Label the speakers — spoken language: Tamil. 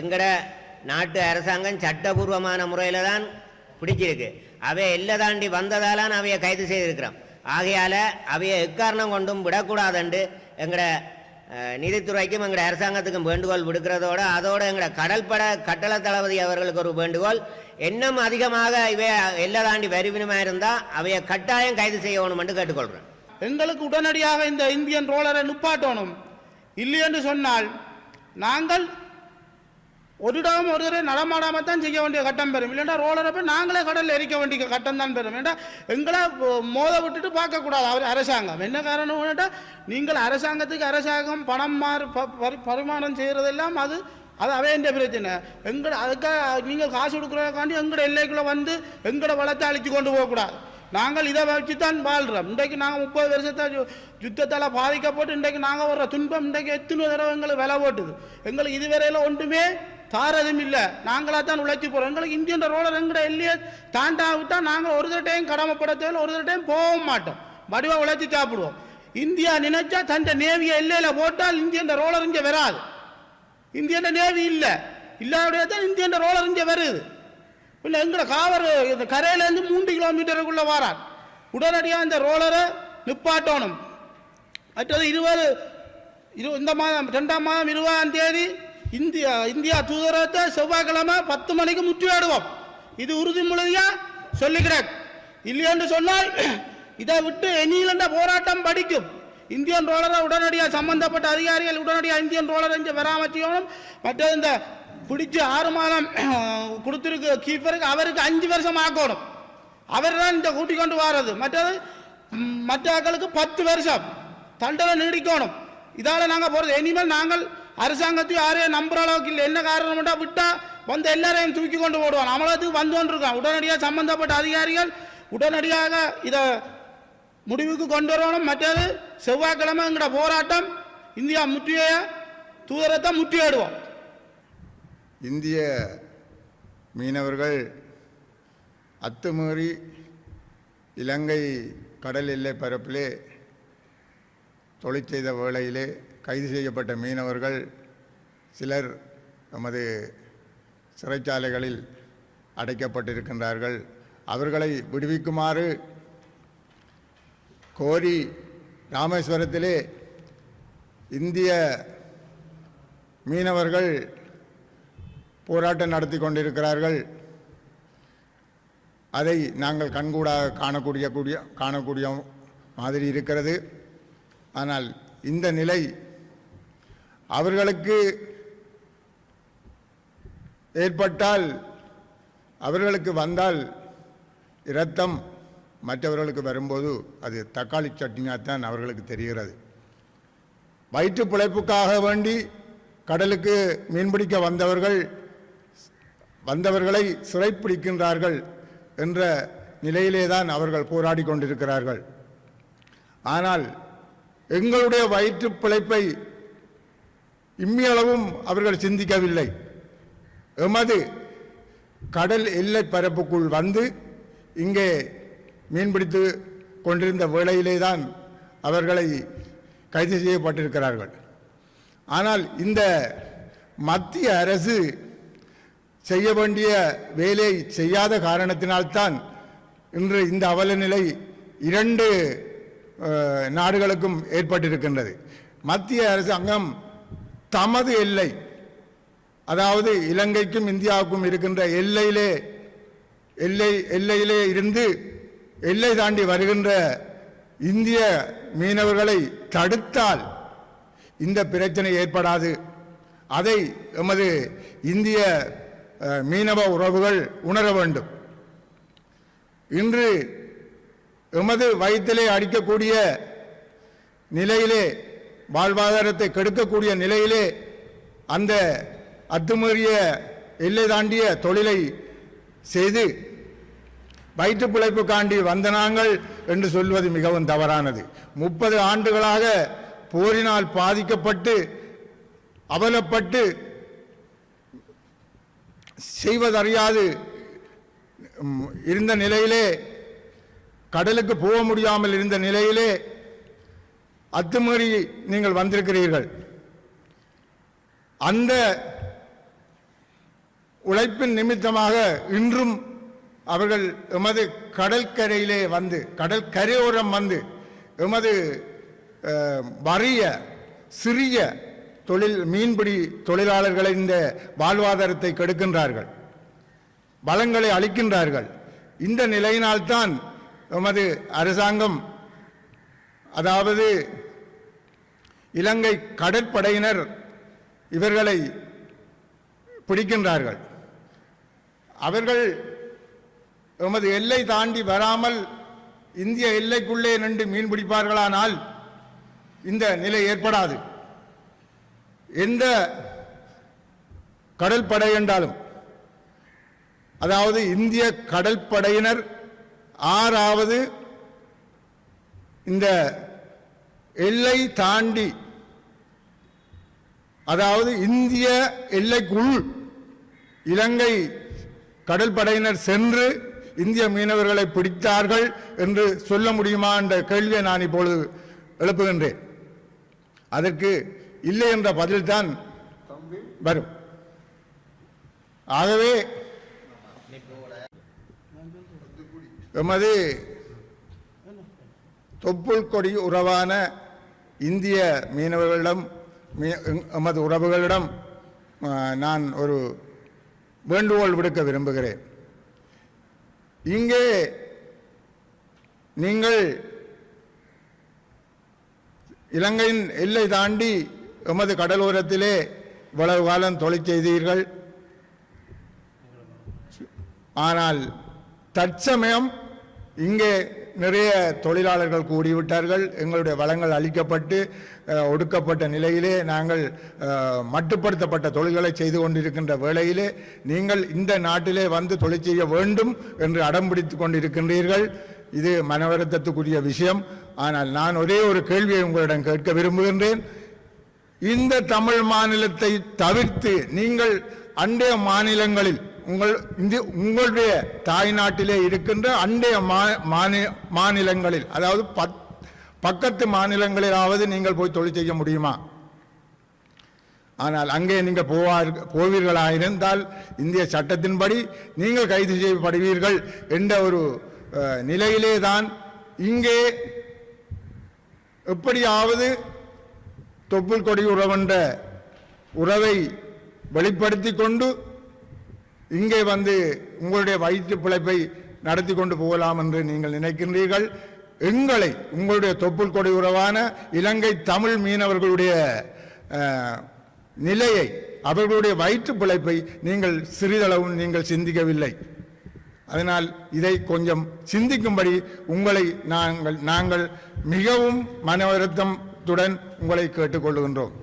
Speaker 1: எங்கட நாட்டு அரசாங்கம் சட்டபூர்வமான முறையில் தான் பிடிச்சிருக்கு. அவைய எல்லை தாண்டி வந்ததாலான் அவைய கைது செய்திருக்கிறோம். ஆகையால அவைய எக்காரணம் கொண்டும் விடக்கூடாதுண்டு எங்கட நீதித்துறைக்கும் எங்களோட அரசாங்கத்துக்கும் வேண்டுகோள் விடுக்கிறதோட அதோடு எங்களோட கடற்பட கட்டள தளபதி அவர்களுக்கு ஒரு வேண்டுகோள். இன்னும் அதிகமாக இவைய எல்லை தாண்டி வருவினமாக இருந்தால் அவைய கட்டாயம் கைது செய்யணும்னு கேட்டுக்கொள்கிறேன்.
Speaker 2: எங்களுக்கு உடனடியாக இந்த இந்தியன் ரோலரை நிப்பாட்டணும். இல்லை என்று சொன்னால் நாங்கள் ஒரு இடம் ஒரு தடவை தான் செய்ய வேண்டிய கட்டம் பெறும். இல்லைன்னா ரோலரை போய் நாங்களே கடலில் எரிக்க வேண்டிய கட்டம் தான் பெறும். ஏன்னா எங்களை மோத விட்டுட்டு பார்க்கக்கூடாது அவர் அரசாங்கம். என்ன காரணம் நீங்கள் அரசாங்கத்துக்கு அரசாங்கம் பணம் மாறு ப- பரிமாணம் செய்கிறதெல்லாம் அது அது அவையண்ட பிரச்சனை. எங்களை அதுக்காக நீங்கள் காசு கொடுக்குறதுக்காண்டி எங்களோட எல்லைக்குள்ளே வந்து எங்களோட வளத்தை அழிச்சு கொண்டு போகக்கூடாது. நாங்கள் இதை வச்சு தான் வாழ்கிறோம் இன்றைக்கு நாங்கள் முப்பது வருஷத்தை யுத்தத்தால் பாதிக்கப்பட்டு இன்றைக்கு நாங்கள் வர்ற துன்பம் இன்றைக்கு எத்தனை தடவை எங்களுக்கு விலை ஓட்டுது. எங்களுக்கு இதுவரையில் ஒன்றுமே தாரதும் இல்லை. நாங்களாக தான் உழைச்சி போகிறோம் எங்களுக்கு இந்தியன் ரோலர் எங்கட இல்லையே? தாண்டா விட்டால் நாங்கள் ஒரு தட்டையும் கடமைப்பட தேவையில்ல ஒரு தட்டையும் போகவும் மாட்டோம். வடிவாக உழைச்சி சாப்பிடுவோம். இந்தியா நினைச்சா தன் நேவியை எல்லையில் போட்டால் இந்தியன் ரோலர் இங்கே வராது. இந்தியன் நேவி இல்லை. இல்லாத தான் இந்தியன் ரோலர் இங்கே வருது. இல்லை எங்களை காவர் இந்த கரையிலேருந்து மூன்று கிலோமீட்டருக்குள்ளே வரார். உடனடியாக இந்த ரோலரை நிப்பாட்டணும். மற்றது இருபது இரு இந்த மாதம் ரெண்டாம் மாதம் இருபதாம் தேதி இந்தியா இந்தியா தூதரகத்தை செவ்வாய்க்கிழமை பத்து மணிக்கு முற்றுகையிடுவோம். இது உறுதிமொழியா சொல்லிக்கிறேன். இல்லையென்று சொன்னால் இதை விட்டு எண்ணிலண்ட போராட்டம் படிக்கும். இந்தியன் ரோலரை உடனடியாக சம்பந்தப்பட்ட அதிகாரிகள் உடனடியாக இந்தியன் ரோலரை இங்கே வராமல் செய்யணும் மற்றது இந்த பிடிச்சி ஆறு மாதம் கொடுத்துருக்கு கீப்பருக்கு அவருக்கு அஞ்சு வருஷம் ஆக்கணும். அவர் தான் இந்த கூட்டிக் கொண்டு வர்றது மற்றது மற்ற மக்களுக்கு பத்து வருஷம் தண்டனை நீடிக்கணும். இதால் நாங்கள் போகிறது இனிமேல் நாங்கள் அரசாங்கத்தையும் யாரையும் நம்புற அளவுக்கு இல்லை. என்ன காரணம்டா விட்டா வந்து எல்லாரையும் தூக்கி கொண்டு போடுவான். அமலத்துக்கு வந்து கொண்டிருக்கான்? உடனடியாக சம்பந்தப்பட்ட அதிகாரிகள் உடனடியாக இதை முடிவுக்கு கொண்டு வரணும். மற்றது செவ்வாய்க்கிழமை எங்கட போராட்டம். இந்தியா முற்றிய தூதரத்தை முற்றியாடுவோம்
Speaker 3: இந்திய மீனவர்கள் அத்துமீறி இலங்கை கடல் எல்லை பரப்பிலே தொழில் செய்த வேளையிலே கைது செய்யப்பட்ட மீனவர்கள் சிலர் நமது சிறைச்சாலைகளில் அடைக்கப்பட்டிருக்கின்றார்கள். அவர்களை விடுவிக்குமாறு கோரி ராமேஸ்வரத்திலே இந்திய மீனவர்கள் போராட்டம் நடத்தி கொண்டிருக்கிறார்கள். அதை நாங்கள் கண்கூடாக காணக்கூடிய கூடிய காணக்கூடிய மாதிரி இருக்கிறது. ஆனால் இந்த நிலை அவர்களுக்கு ஏற்பட்டால் அவர்களுக்கு வந்தால் இரத்தம் மற்றவர்களுக்கு வரும்போது அது தக்காளி சட்னியாகத்தான் அவர்களுக்கு தெரிகிறது. வயிற்று பிழைப்புக்காக வேண்டி கடலுக்கு மீன்பிடிக்க வந்தவர்கள் வந்தவர்களை சிறைப்பிடிக்கின்றார்கள் என்ற நிலையிலே தான் அவர்கள் போராடி கொண்டிருக்கிறார்கள். ஆனால் எங்களுடைய வயிற்று பிழைப்பை இம்மியளவும் அவர்கள் சிந்திக்கவில்லை. எமது கடல் எல்லை பரப்புக்குள் வந்து இங்கே மீன்பிடித்து கொண்டிருந்த வேளையிலே தான் அவர்களை கைது செய்யப்பட்டிருக்கிறார்கள். ஆனால் இந்த மத்திய அரசு செய்ய வேண்டிய வேலையை செய்யாத காரணத்தினால்தான் இன்று இந்த அவல நிலை இரண்டு நாடுகளுக்கும் ஏற்பட்டிருக்கின்றது. மத்திய அரசாங்கம் தமது எல்லை அதாவது இலங்கைக்கும் இந்தியாவுக்கும் இருக்கின்ற எல்லையிலே எல்லை எல்லையிலே இருந்து எல்லை தாண்டி வருகின்ற இந்திய மீனவர்களை தடுத்தால் இந்த பிரச்சனை ஏற்படாது. அதை எமது இந்திய மீனவ உறவுகள் உணர வேண்டும். இன்று எமது வயிற்றிலே அடிக்கக்கூடிய நிலையிலே வாழ்வாதாரத்தை கெடுக்கக்கூடிய நிலையிலே அந்த அத்துமீறிய எல்லை தாண்டிய தொழிலை செய்து வயிற்று பிழைப்புக்காண்டி வந்த நாங்கள் என்று சொல்வது மிகவும் தவறானது. முப்பது ஆண்டுகளாக போரினால் பாதிக்கப்பட்டு அவலப்பட்டு செய்வதறியாது இருந்த நிலையிலே கடலுக்கு போக முடியாமல் இருந்த நிலையிலே அத்துமீறி நீங்கள் வந்திருக்கிறீர்கள். அந்த உழைப்பின் நிமித்தமாக இன்றும் அவர்கள் எமது கடற்கரையிலே வந்து கடல் கரையோரம் வந்து எமது வறிய சிறிய தொழில் மீன்பிடி தொழிலாளர்களை இந்த வாழ்வாதாரத்தை கெடுக்கின்றார்கள். வளங்களை அளிக்கின்றார்கள். இந்த நிலையினால்தான் எமது அரசாங்கம் அதாவது இலங்கை கடற்படையினர் இவர்களை பிடிக்கின்றார்கள். அவர்கள் எமது எல்லை தாண்டி வராமல் இந்திய எல்லைக்குள்ளே நின்று மீன் பிடிப்பார்களானால் இந்த நிலை ஏற்படாது. எந்த கடற்படை என்றாலும் அதாவது இந்திய கடற்படையினர் ஆறாவது இந்த எல்லை தாண்டி அதாவது இந்திய எல்லைக்குள் இலங்கை கடற்படையினர் சென்று இந்திய மீனவர்களை பிடித்தார்கள் என்று சொல்ல முடியுமா என்ற கேள்வியை நான் இப்பொழுது எழுப்புகின்றேன். அதற்கு இல்லை என்ற பதில்தான் வரும். ஆகவே எமது தொப்புள் கொடி உறவான இந்திய மீனவர்களிடம் எமது உறவுகளிடம் நான் ஒரு வேண்டுகோள் விடுக்க விரும்புகிறேன். இங்கே நீங்கள் இலங்கையின் எல்லை தாண்டி எமது கடலோரத்திலே இவ்வளவு காலம் தொழில் செய்தீர்கள். ஆனால் தற்சமயம் இங்கே நிறைய தொழிலாளர்கள் கூடிவிட்டார்கள். எங்களுடைய வளங்கள் அளிக்கப்பட்டு ஒடுக்கப்பட்ட நிலையிலே நாங்கள் மட்டுப்படுத்தப்பட்ட தொழில்களை செய்து கொண்டிருக்கின்ற வேளையிலே நீங்கள் இந்த நாட்டிலே வந்து தொழில் செய்ய வேண்டும் என்று அடம்பிடித்து கொண்டிருக்கின்றீர்கள். இது மனவருத்தத்துக்குரிய விஷயம். ஆனால் நான் ஒரே ஒரு கேள்வியை உங்களிடம் கேட்க விரும்புகின்றேன். இந்த தமிழ் மாநிலத்தை தவிர்த்து நீங்கள் அண்டைய மாநிலங்களில் உங்கள் இந்த உங்களுடைய தாய்நாட்டிலே இருக்கின்ற அண்டைய மா- மாநிலங்களில் அதாவது பத்- பக்கத்து மாநிலங்களிலாவது நீங்கள் போய் தொழில் செய்ய முடியுமா? ஆனால் அங்கே நீங்கள் போவார் போவீர்களாயிருந்தால் இந்திய சட்டத்தின்படி நீங்கள் கைது செய்யப்படுவீர்கள் என்ற ஒரு நிலையிலே தான் இங்கே எப்படியாவது தொப்புள் கொடி உறவென்ற உறவை வெளிப்படுத்தி கொண்டு இங்கே வந்து உங்களுடைய வயிற்று பிழைப்பை நடத்தி கொண்டு போகலாம் என்று நீங்கள் நினைக்கின்றீர்கள். எங்களை உங்களுடைய தொப்புள் கொடி உறவான இலங்கை தமிழ் மீனவர்களுடைய நிலையை அவர்களுடைய வயிற்று பிழைப்பை நீங்கள் சிறிதளவும் நீங்கள் சிந்திக்கவில்லை. அதனால் இதை கொஞ்சம் சிந்திக்கும்படி உங்களை நாங்கள் நாங்கள் மிகவும் மன வருத்தத்துடன் உங்களை கேட்டுக்கொள்கின்றோம்.